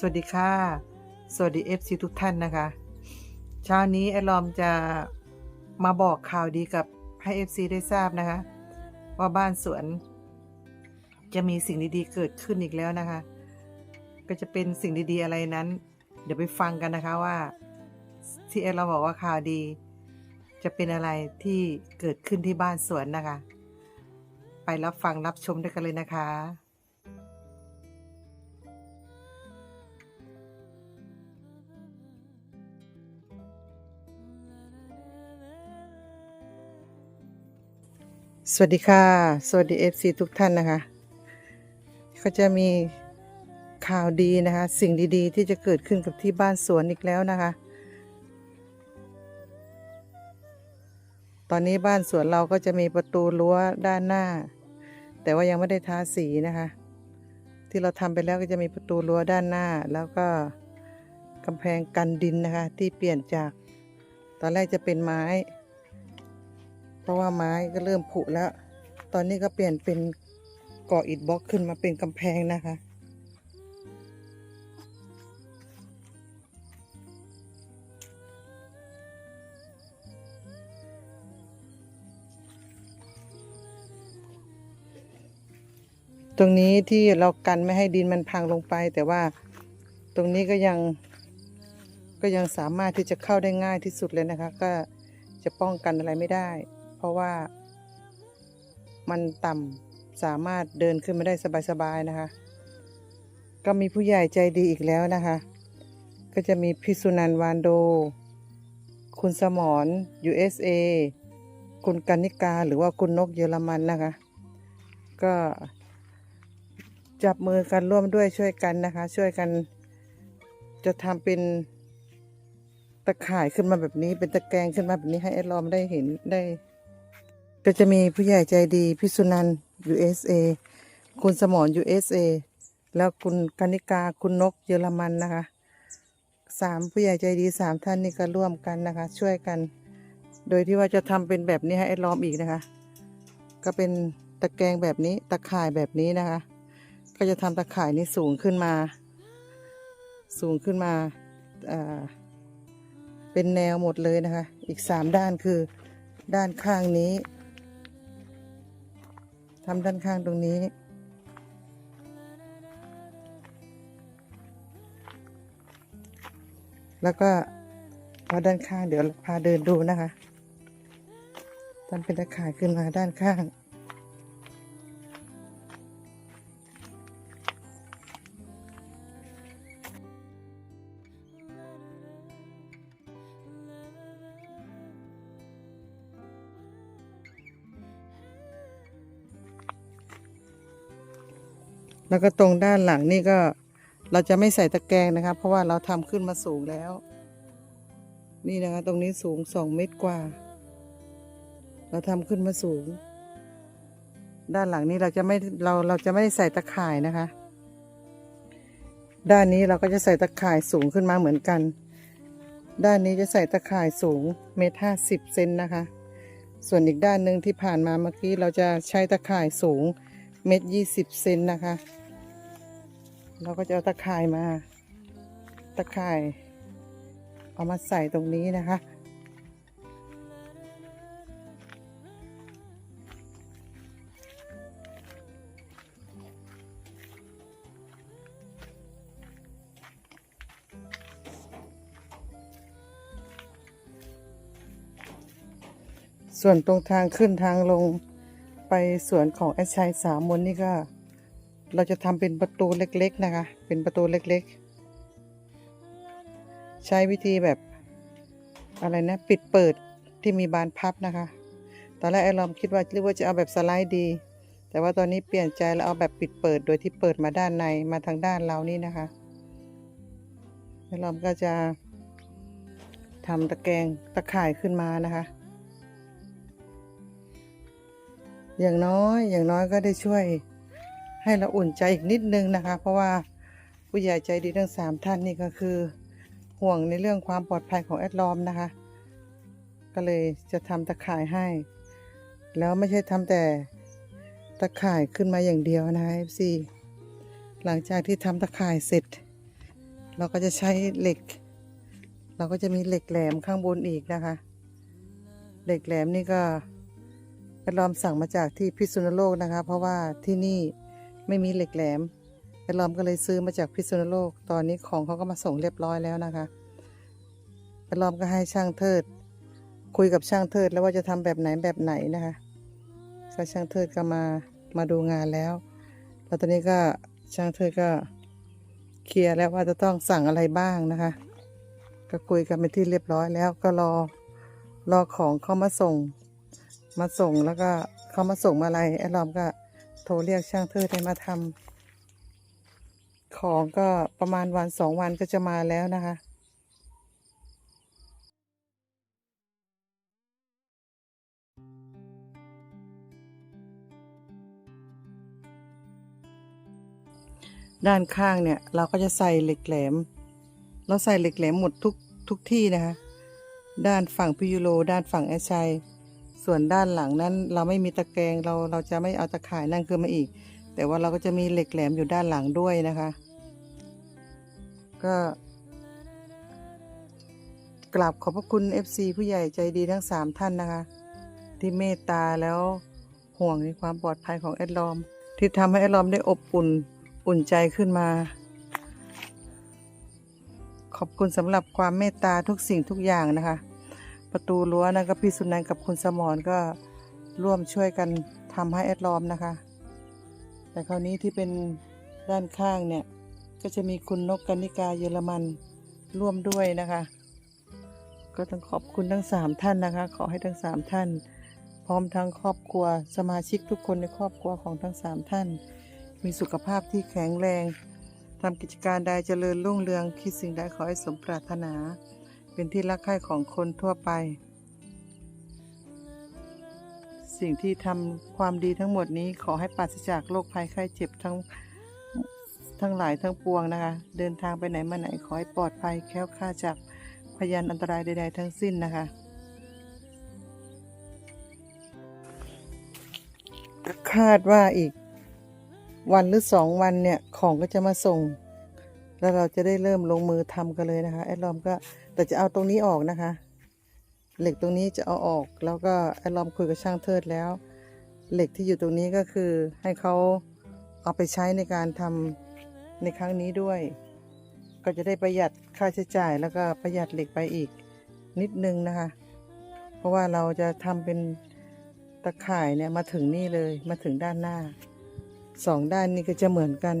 สวัสดีค่ะ สวัสดี FC ทุกท่านนะคะ เช้านี้แอดลอมจะมาบอกข่าวดีกับให้ FC ได้ทราบนะคะ ว่าบ้านสวน จะมีสิ่งดีๆเกิดขึ้นอีกแล้วนะคะ ก็จะเป็นสิ่งดีๆอะไรนั้น เดี๋ยวไปฟังกันนะคะว่า ที่แอดลอมบอกว่าข่าวดี จะเป็นอะไรที่เกิดขึ้นที่บ้านสวนนะคะ ไปรับฟังรับชมด้วยกันเลยนะคะ สวัสดีค่ะ สวัสดี FC ทุกท่านนะคะ ก็จะมีข่าวดีนะคะ สิ่งดีๆ ที่จะเกิดขึ้นกับที่บ้านสวนอีกแล้วนะคะ ตอนนี้บ้านสวนเราก็จะมีประตูรั้วด้านหน้า แต่ว่ายังไม่ได้ทาสีนะคะ ที่เราทำไปแล้วก็จะมีประตูรั้วด้านหน้า แล้วก็กำแพงกันดินนะคะ ที่เปลี่ยนจาก ตอนแรกจะเป็นไม้ ราะว่าไม้ก็เริ่มผุแล้ว ตอนนี้ก็เปลี่ยนเป็นก่ออิฐบล็อกขึ้นมาเป็นกำแพงนะคะตรงนี้ที่เรากันไม่ให้ดินมันพังลงไป แต่ว่าตรงนี้ก็ยังก็ยังสามารถที่จะเข้าได้ง่ายที่สุดเลยนะคะ ก็จะป้องกันอะไรไม่ได้ เพราะว่ามันต่ำสามารถเดินขึ้นมาได้สบายๆนะคะ ก็มีผู้ใหญ่ใจดีอีกแล้วนะคะ ก็จะมีพิสุนันวานโด คุณสมร USA คุณกนิกาหรือว่าคุณนกเยอรมันนะคะ ก็จับมือกันร่วมด้วยช่วยกันนะคะ ช่วยกันจะทำเป็นตะข่ายขึ้นมาแบบนี้เป็นตะแกรงขึ้นมาแบบนี้ให้แอดลอมได้เห็นได้ ก็จะมีผู้ใหญ่ใจดีพี่สุนันท์ USA คุณสมร USA แล้วคุณกนิกาคุณนกเยอรมันนะคะสามผู้ใหญ่ใจดีสามท่านนี่ก็ร่วมกันนะคะ ช่วยกัน โดยที่ว่าจะทำเป็นแบบนี้ให้แอดลอมอีกนะคะ ก็เป็นตะแกรงแบบนี้ตะข่ายแบบนี้นะคะ ก็จะทำตะข่ายนี้สูงขึ้นมา สูงขึ้นมาอ่อเป็นแนวหมดเลยนะคะ อีกสามด้านคือด้านข้างนี้ ทำด้านข้างตรงนี้ แล้วก็พอด้านข้างเดี๋ยวพาเดินดูนะคะทำเป็นตะข่ายขึ้นมาด้านข้าง แล้วก็ตรงด้านหลังนี่ก็เราจะไม่ใส่ตะแกรงนะครับเพราะว่าเราทำขึ้นมาสูงแล้ว นี่นะคะ ตรงนี้สูงสองเมตรกว่า เราทำขึ้นมาสูง ด้านหลังนี้เราจะไม่เราเราจะไม่ได้ใส่ตะข่ายนะคะ ด้านนี้เราก็จะใส่ตะข่ายสูงขึ้นมาเหมือนกัน ด้านนี้จะใส่ตะข่ายสูงเมตรห้าสิบเซนนะคะ ส่วนอีกด้านหนึ่งที่ผ่านมาเมื่อกี้เราจะใช้ตะข่ายสูงเมตรยี่สิบเซนนะคะ เราก็จะเอาตะข่ายมา ตะข่าย เอามาใส่ตรงนี้นะคะ ส่วนตรงทางขึ้นทางลงไปสวนของแอดชัยสามมนนี่ก็ เราจะทำเป็นประตูเล็กๆนะคะ เป็นประตูเล็กๆ ใช้วิธีแบบอะไรนะ ปิดเปิดที่มีบานพับนะคะ ตอนแรกไอ้ลอมคิดว่าหรือว่าจะเอาแบบสไลด์ดี แต่ว่าตอนนี้เปลี่ยนใจแล้วเอาแบบปิดเปิดโดยที่เปิดมาด้านในมาทางด้านเรานี่นะคะไอ้ลอมก็จะทำตะแกรงตะข่ายขึ้นมานะคะ อย่างน้อยอย่างน้อยก็ได้ช่วย ให้เราอุ่นใจอีกนิดนึงนะคะ เพราะว่าผู้ใหญ่ใจดีทั้งสามท่านนี่ก็คือ ห่วงในเรื่องความปลอดภัยของแอดลอมนะคะ ก็เลยจะทำตะข่ายให้ แล้วไม่ใช่ทำแต่ตะข่ายขึ้นมาอย่างเดียวนะคะ FC หลังจากที่ทำตะข่ายเสร็จ เราก็จะใช้เหล็ก เราก็จะมีเหล็กแหลมข้างบนอีกนะคะ เหล็กแหลมนี่ก็ไปลอมสั่งมาจากที่พิษณุโลกนะคะ เพราะว่าที่นี่ ไม่มีเหล็กแหลมไปลอมก็เลยซื้อมาจากพิษณุโลก ตอนนี้ของเขาก็มาส่งเรียบร้อยแล้วนะคะไปลอมก็ให้ช่างเทิด คุยกับช่างเทิดแล้วว่าจะทำแบบไหนแบบไหนนะคะก็ช่างเทิดก็มามาดูงานแล้วแล้วตอนนี้ก็ช่างเทิดก็เคลียร์แล้วว่าจะต้องสั่งอะไรบ้างนะคะ ก็คุยกันเป็นที่เรียบร้อยแล้วก็รอรอของเขามาส่ง มาส่งแล้วก็เขามาส่งมาอะไรแอดลอมก็ โทรเรียกช่างเทิดให้มาทำของก็ประมาณวันสองวันก็จะมาแล้วนะคะด้านข้างเนี่ยเราก็จะใส่เหล็กแหลม เราใส่เหล็กแหลมหมดทุกทุกที่นะคะ ด้านฝั่งพิยูโรด้านฝั่งแอชชัย ส่วนด้านหลังนั้นเราไม่มีตะแกรงเราเราจะไม่เอาตะข่ายนั่นคือมาอีก แต่ว่าเราก็จะมีเหล็กแหลมอยู่ด้านหลังด้วยนะคะ ก็กราบขอบพระคุณ FC ผู้ใหญ่ใจดีทั้ง 3 ท่านนะคะ ที่เมตตาแล้วห่วงในความปลอดภัยของแอดลอม ที่ทำให้แอดลอมได้อบอุ่นอุ่นใจขึ้นมา ขอบคุณสำหรับความเมตตาทุกสิ่งทุกอย่างนะคะ ประตูรั้วนะก็พี่สุนันท์กับคุณสมรก็ร่วมช่วยกันทำให้แอดลอมนะคะ แต่คราวนี้ที่เป็นด้านข้างเนี่ย ก็จะมีคุณนกกนิกาเยอรมันร่วมด้วยนะคะ ก็ต้องขอบคุณทั้งสามท่านนะคะ ขอให้ทั้งสามท่าน พร้อมทั้งครอบครัวสมาชิกทุกคนในครอบครัวของทั้งสามท่าน มีสุขภาพที่แข็งแรงทำกิจการใดเจริญรุ่งเรือง คิดสิ่งใดขอให้สมปรารถนา เป็นที่รักใคร่ของคนทั่วไป สิ่งที่ทำความดีทั้งหมดนี้ขอให้ปราศจากโรคภัยไข้เจ็บทั้งทั้งหลายทั้งปวงนะคะ เดินทางไปไหนมาไหนขอให้ปลอดภัยแคล้วคลาดจากพยานอันตรายใด ๆ ทั้งสิ้นนะคะ คาดว่าอีกวันหรือสองวันเนี่ย ของก็จะมาส่ง แล้วเราจะได้เริ่มลงมือทำกันเลยนะคะแอดลอมก็แต่จะเอาตรงนี้ออกนะคะ เหล็กตรงนี้จะเอาออก แล้วก็แอดลอมคุยกับช่างเทิดแล้ว เหล็กที่อยู่ตรงนี้ก็คือให้เขาเอาไปใช้ในการทำในครั้งนี้ด้วย ก็จะได้ประหยัดค่าใช้จ่ายแล้วก็ประหยัดเหล็กไปอีกนิดนึงนะคะ เพราะว่าเราจะทำเป็นตะข่ายเนี่ยมาถึงนี่เลยมาถึงด้านหน้าสองด้านนี้ก็จะเหมือนกัน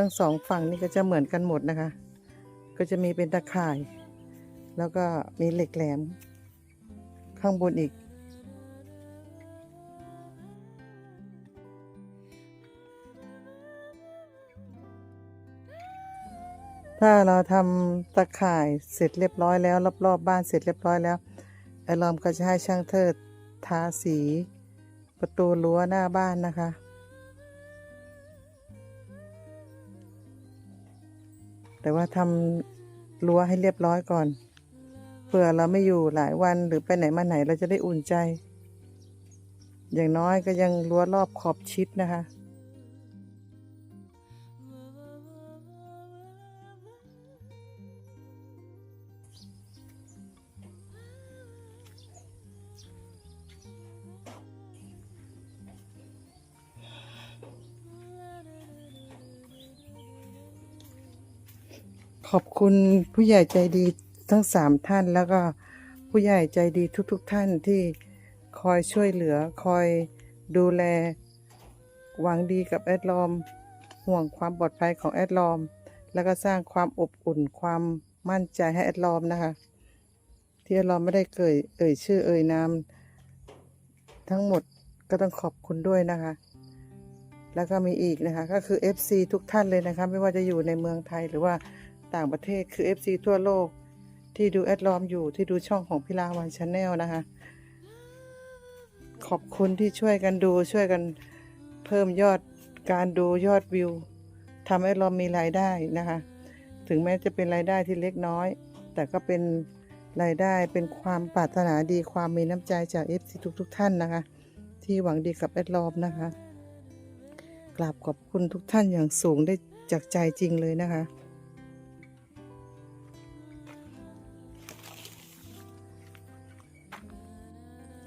ทั้งสองฝั่งนี่ก็จะเหมือนกันหมดนะคะ ก็จะมีเป็นตะข่าย แล้วก็มีเหล็กแหลม ข้างบนอีก ถ้าเราทำตะข่ายเสร็จเรียบร้อยแล้ว รอบๆบบ้านเสร็จเรียบร้อยแล้วไอลอมก็จะให้ช่างเทิดทาสีประตูรั้วหน้าบ้านนะคะ แต่ว่าทำรั้วให้เรียบร้อยก่อน เผื่อเราไม่อยู่หลายวันหรือไปไหนมาไหนเราจะได้อุ่นใจ อย่างน้อยก็ยังรั้วรอบขอบชิดนะคะ ขอบคุณผู้ใหญ่ใจดีทั้งสามท่าน แล้วก็ผู้ใหญ่ใจดีทุกๆทท่านที่คอยช่วยเหลือคอยดูแลหวังดีกับแอดลอม ห่วงความปลอดภัยของแอดลอม แล้วก็สร้างความอบอุ่นความมั่นใจให้แอดลอมนะคะที่แอดลอมไม่ได้เอ่ยเอ่ยชื่อเอ่ยนามทั้งหมดก็ต้องขอบคุณด้วยนะคะ แล้วก็มีอีกนะคะ ก็คือ FC ทุกท่านเลยนะคะ ไม่ว่าจะอยู่ในเมืองไทยหรือว่า ต่างประเทศคือ FC ทั่วโลก ที่ดูแอดลอมอยู่ที่ดูช่องของพิลาวันชาแนลนะคะ ขอบคุณที่ช่วยกันดูช่วยกันเพิ่มยอดการดูยอดวิวทำให้เรามีรายได้นะคะ ถึงแม้จะเป็นรายได้ที่เล็กน้อย แต่ก็เป็นรายได้เป็นความปรารถนาดีความมีน้ำใจจาก FC ทุกทุกท่านนะคะ ที่หวังดีกับแอดลอมนะคะกราบขอบคุณทุกท่านอย่างสูงได้จากใจจริงเลยนะคะ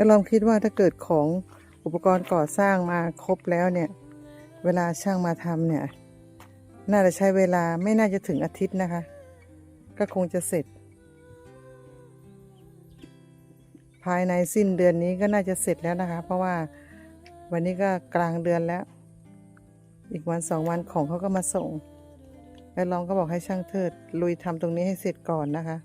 แล้วลองคิดว่าถ้าเกิดของอุปกรณ์ก่อสร้างมาครบแล้วเนี่ย เวลาช่างมาทำเนี่ย น่าจะใช้เวลาไม่น่าจะถึงอาทิตย์นะคะ ก็คงจะเสร็จ ภายในสิ้นเดือนนี้ก็น่าจะเสร็จแล้วนะคะ เพราะว่าวันนี้ก็กลางเดือนแล้ว อีกวันสองวันของเขาก็มาส่ง แล้วลองก็บอกให้ช่างเทิดลุยทำตรงนี้ให้เสร็จก่อนนะคะ